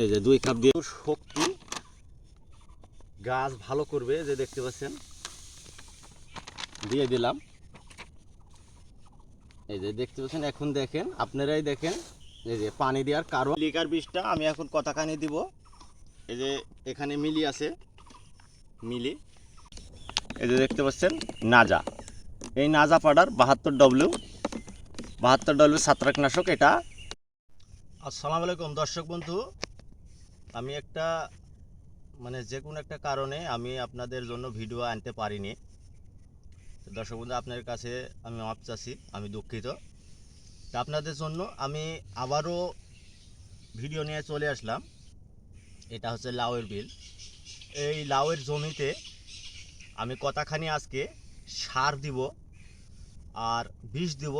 এই যে দুই কাপ দিয়ে শক্তি। গাছ ভালো করবে যে দেখতে পাচ্ছেন। দিয়ে দিলাম। এই যে দেখতে পাচ্ছেন, এখন দেখেন, আপনারাই দেখেন। এই যে পানি দেওয়ার কারণ। লিকার বিষটা আমি এখন কতখানি দিব? এই যে এখানে মিলি আছে, মিলি। এই যে দেখতে পাচ্ছেন, নাজা। এই নাজা পাউডার বাহাত্তর ডব্লিউ বাহাত্তর ডব্লিউ ছত্রাকনাশক এটা। আসসালামু আলাইকুম দর্শক বন্ধু, আমি একটা মানে যে কোনো একটা কারণে আমি আপনাদের জন্য ভিডিও আনতে পারিনি। দর্শক বন্ধু, আপনার কাছে আমি মাপ চাচ্ছি, আমি দুঃখিত। তা আপনাদের জন্য আমি আবারও ভিডিও নিয়ে চলে আসলাম। এটা হচ্ছে লাউয়ের বিল। এই লাউয়ের জমিতে আমি কতখানি আজকে সার দিব আর বিষ দিব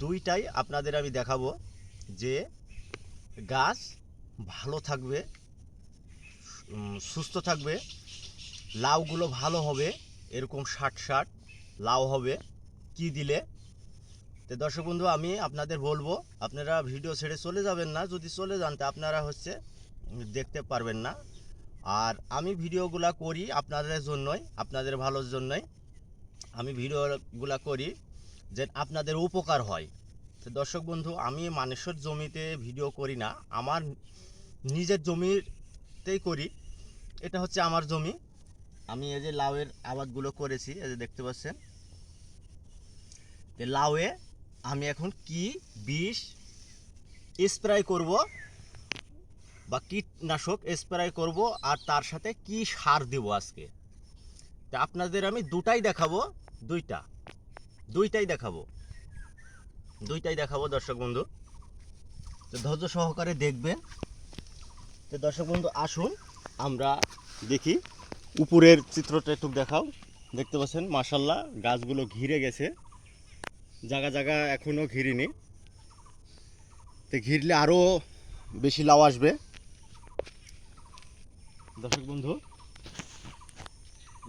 দুইটাই আপনাদের আমি দেখাবো যে গাছ ভালো থাকবে সুস্থ থাকবে, লাউগুলো ভালো হবে, এরকম ষাট ষাট লাউ হবে, কি দিলে? তো দর্শক বন্ধু, আমি আপনাদের বলব, আপনারা ভিডিও ছেড়ে চলে যাবেন না, যদি চলে যান, তা আপনারা হচ্ছে দেখতে পারবেন না। আর আমি ভিডিওগুলা করি আপনাদের জন্যই, আপনাদের ভালোর জন্যই। আমি ভিডিওগুলা করি যে আপনাদের উপকার হয়। তো দর্শক বন্ধু, আমি মানুষের জমিতে ভিডিও করি না। আমার নিজের জমিতেই করি। এটা হচ্ছে আমার জমি। আমি এই যে লাউয়ের আবাদগুলো করেছি, এই যে দেখতে পাচ্ছেন। লাউয়ে আমি এখন কি বিষ স্প্রে করব বা কীটনাশক স্প্রে করব আর তার সাথে কি সার দেব আজকে? তা আপনাদের আমি দুটাই দেখাবো, দুইটা। দুইটাই দেখাবো। দুইটাই দেখাবো, দর্শক বন্ধু। তো ধৈর্য সহকারে দেখবেন। তো দর্শক বন্ধু, আসুন, আমরা দেখি। উপরের চিত্রটা একটু দেখাও। দেখতে পাচ্ছেন মাসাল্লাহ গাছগুলো ঘিরে গেছে। জায়গা জায়গা এখনও ঘিরিনি। তো ঘিরলে আরও বেশি লাউ আসবে। দর্শক বন্ধু,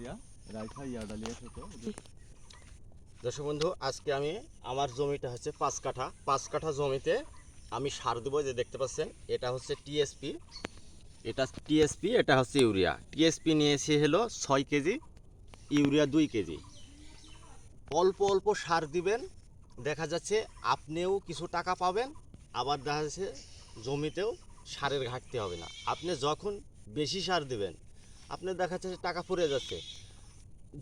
ইয়া, রাইখা ইয়া ডালিয়া থেকে দর্শক বন্ধু, আজকে আমি আমার জমিটা হচ্ছে পাঁচ কাঠা। পাঁচ কাঠা জমিতে আমি সার দেবো যে দেখতে পাচ্ছেন, এটা হচ্ছে টিএসপি। এটা টিএসপি, এটা হচ্ছে ইউরিয়া। টিএসপি নিয়েছি হলো ছয় কেজি, ইউরিয়া দুই কেজি। অল্প অল্প সার দিবেন, দেখা যাচ্ছে আপনিও কিছু টাকা পাবেন, আবার দেখা যাচ্ছে জমিতেও সারের ঘাটতি হবে না। আপনি যখন বেশি সার দিবেন, আপনি দেখা যাচ্ছে টাকা পড়ে যাচ্ছে।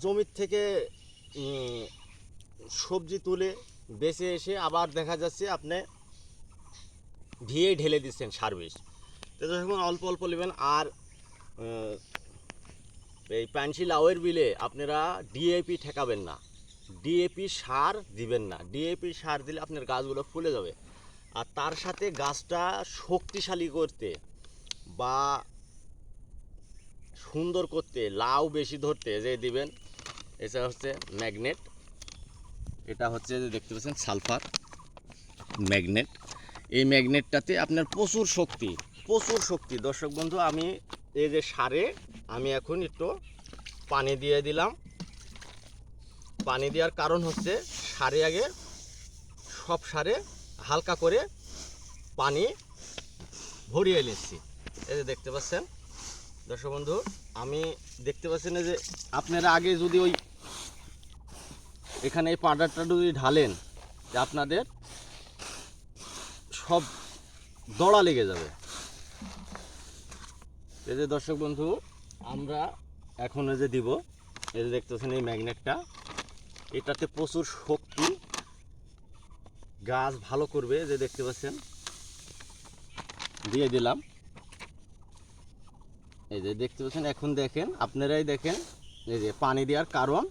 জমির থেকে সবজি তুলে বেঁচে এসে আবার দেখা যাচ্ছে আপনি ভিয়ে ঢেলে দিচ্ছেন সার বিষ তো যখন অল্প অল্প নেবেন। আর এই পানসি লাউয়ের বিলে আপনারা ডিএপি ঠেকাবেন না। ডিএপি সার দিবেন না। ডিএপি সার দিলে আপনার গাছগুলো ফুলে যাবে। আর তার সাথে গাছটা শক্তিশালী করতে বা সুন্দর করতে, লাউ বেশি ধরতে যে দিবেন, এটা হচ্ছে ম্যাগনেট। এটা হচ্ছে যে দেখতে পাচ্ছেন সালফার ম্যাগনেট। এই ম্যাগনেটটাতে আপনার প্রচুর শক্তি প্রচুর শক্তি। দর্শক বন্ধু, আমি এই যে সারে, আমি এখন একটু পানি দিয়ে দিলাম। পানি দেওয়ার কারণ হচ্ছে সারে আগে সব সারে হালকা করে পানি ভরিয়ে নিচ্ছি। এই যে দেখতে পাচ্ছেন, দর্শক বন্ধু, আমি দেখতে পাচ্ছেন যে আপনারা আগে যদি ওই এখানে এই পাউডারটা যদি ঢালেন, যে আপনাদের সব দড়া লেগে যাবে। এই যে দর্শক বন্ধু, আমরা এখন এই যে দিব, এই যে দেখতেছেন এই ম্যাগনেটটা। এটাতে প্রচুর শক্তি। গাছ ভালো করবে যে দেখতে পাচ্ছেন। দিয়ে দিলাম। এই যে দেখতে পাচ্ছেন, এখন দেখেন, আপনারাই দেখেন, এই যে পানি দেওয়ার কারণ।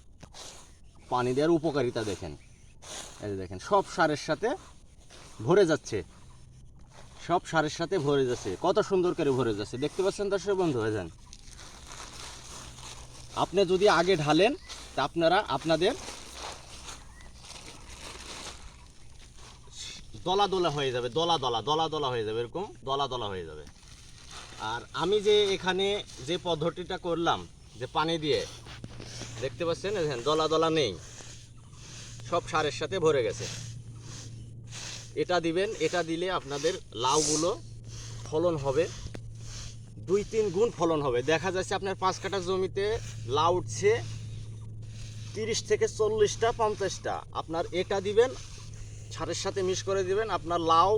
পানি দেওয়ার উপকারিতা দেখেন। এই যে দেখেন, সব সারের সাথে ভরে যাচ্ছে। সব সারের সাথে ভরে যাচ্ছে। কত সুন্দর করে ভরে যাচ্ছে। দেখতে পাচ্ছেন দর্শক বন্ধু হয়ে যান আপনি যদি আগে ঢালেন, তা আপনারা আপনাদের দলা দলা হয়ে যাবে দলা দলা দলা দলা হয়ে যাবে, এরকম দলা দলা হয়ে যাবে। আর আমি যে এখানে যে পদ্ধতিটা করলাম, যে পানি দিয়ে দেখতে পাচ্ছেন? দেখেন, দলা দলা নেই। সব সারের সাথে ভরে গেছে। এটা দিবেন, এটা দিলে আপনাদের লাউগুলো ফলন হবে। দুই তিন গুণ ফলন হবে। দেখা যাচ্ছে আপনার পাঁচ কাঠা জমিতে লাউ উঠছে তিরিশ থেকে চল্লিশটা, পঞ্চাশটা। আপনার এটা দিবেন, সারের সাথে মিক্স করে দিবেন, আপনার লাউ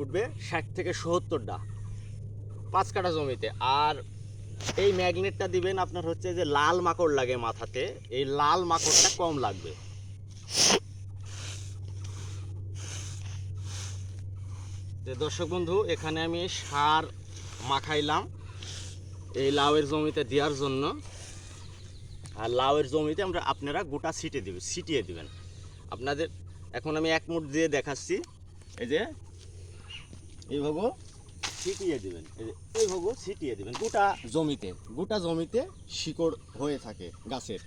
উঠবে ষাট থেকে সত্তরটা পাঁচ কাঠা জমিতে। আর এই ম্যাগনেটটা দিবেন আপনার হচ্ছে যে লাল মাকড় লাগে মাথাতে, এই লাল মাকড়টা কম লাগবে। দর্শক বন্ধু, এখানে আমি সার মাখাইলাম এই লাউয়ের জমিতে দেওয়ার জন্য। আর লাউয়ের জমিতে আমরা আপনারা গোটা ছিটে দিবেন ছিটিয়ে দিবেন। আপনাদের, এখন আমি এক মুঠ দিয়ে দেখাচ্ছি। এই যে এইভাবে ছিটিয়ে দিবেন। এই যে ছিটিয়ে দিবেন। গোটা জমিতে গোটা জমিতে শিকড় হয়ে থাকে গাছের।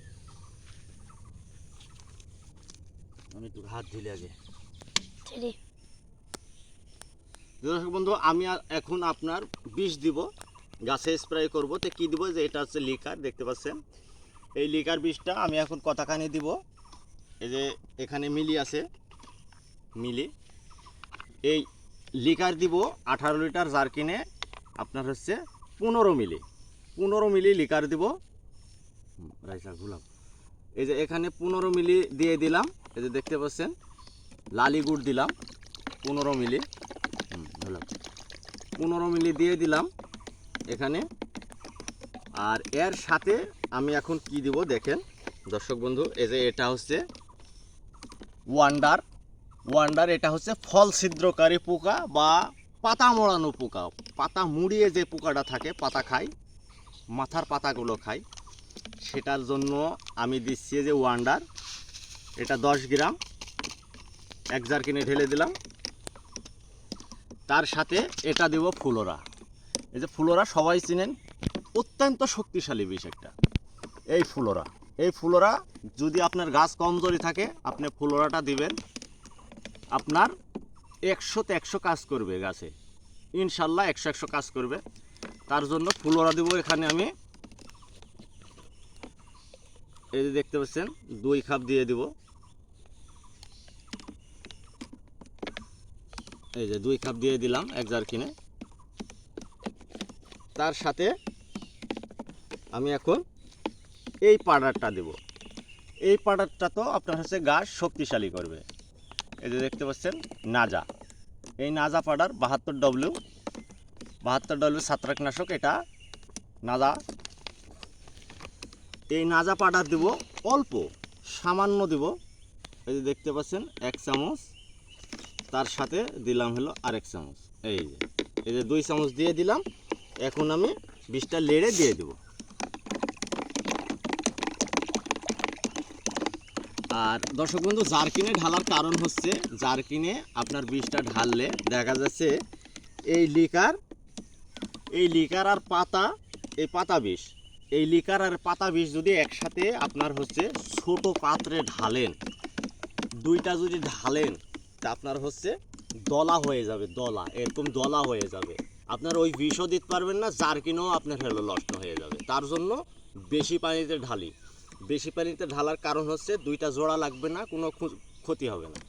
আমি একটু হাত দিলে আগে। দর্শক বন্ধু আমি এখন আপনার বিষ দিব। গাছে স্প্রে করব। তো কী দিব? যে এটা হচ্ছে লিকার দেখতে পাচ্ছেন? এই লিকার বিষটা আমি এখন কতখানি দিব? এই যে এখানে মিলি আছে। মিলি। এই লিকার দিব আঠারো লিটার জারকিনে আপনার হচ্ছে পনেরো মিলি। পনেরো মিলি লিকার দিব। রাইসা গুলাম। এই যে এখানে পনেরো মিলি দিয়ে দিলাম। এই যে দেখতে পাচ্ছেন লালি গুড় দিলাম পনেরো মিলি। হুম, পনেরো মিলি দিয়ে দিলাম এখানে। আর এর সাথে আমি এখন কি দিব দেখেন দর্শক বন্ধু এই যে এটা হচ্ছে ওয়ান্ডার ওয়ান্ডার এটা হচ্ছে ফল ছিদ্রকারী পোকা বা পাতা মোড়ানো পোকা। পাতা মুড়িয়ে যে পোকাটা থাকে, পাতা খায়, মাথার পাতাগুলো খায়, সেটার জন্য আমি দিচ্ছি যে ওয়ান্ডার এটা দশ গ্রাম, এক জার কিনে ঢেলে দিলাম। তার সাথে এটা দেব ফুলোরা। এই যে ফুলোরা, সবাই চিনেন, অত্যন্ত শক্তিশালী বিষ একটা। এই ফুলোরা এই ফুলোরা যদি আপনার গাছ কমজোরি থাকে, আপনি ফুলোরাটা দিবেন। আপনার একশোতে একশো কাজ করবে গাছে। ইনশাল্লাহ একশো একশো কাজ করবে। তার জন্য ফুলোরা দেবো এখানে আমি। এই যে দেখতে পাচ্ছেন, দুই খাপ দিয়ে দিব। এই যে দুই খাপ দিয়ে দিলাম এক জার কিনে। তার সাথে আমি এখন এই পাউডারটা দেব। এই পাউডারটা তো আপনার হচ্ছে গাছ শক্তিশালী করবে। এই যে দেখতে পাচ্ছেন, নাজা। এই নাজা পাউডার বাহাত্তর ডব্লিউ বাহাত্তর ডব্লিউ ছত্রাকনাশক, এটা নাজা। এই নাজা পাউডার দেব অল্প, সামান্য দেব। এই যে দেখতে পাচ্ছেন, এক চামচ। তার সাথে দিলাম হলো আরেক চামচ। এই যে এই যে দুই চামচ দিয়ে দিলাম। এখন আমি বিষটা লেড়ে দিয়ে দেব। আর দর্শক বন্ধু, জারকিনে ঢালার কারণ হচ্ছে জারকিনে আপনার বিষটা ঢাললে দেখা যাচ্ছে এই লিকার এই লিকার আর পাতা, এই পাতা বিষ এই লিকার আর পাতা বিষ যদি একসাথে আপনার হচ্ছে ছোট পাত্রে ঢালেন, দুইটা যদি ঢালেন, তা আপনার হচ্ছে দলা হয়ে যাবে, দলা, এরকম দলা হয়ে যাবে। আপনার ওই বিষও দিতে পারবেন না, জারকিনও আপনার হলো নষ্ট হয়ে যাবে। তার জন্য বেশি পানিতে ঢালি। বেশি পানিতে ঢালার কারণ হচ্ছে দুইটা জোড়া লাগবে না কোনো ক্ষতি হবে না।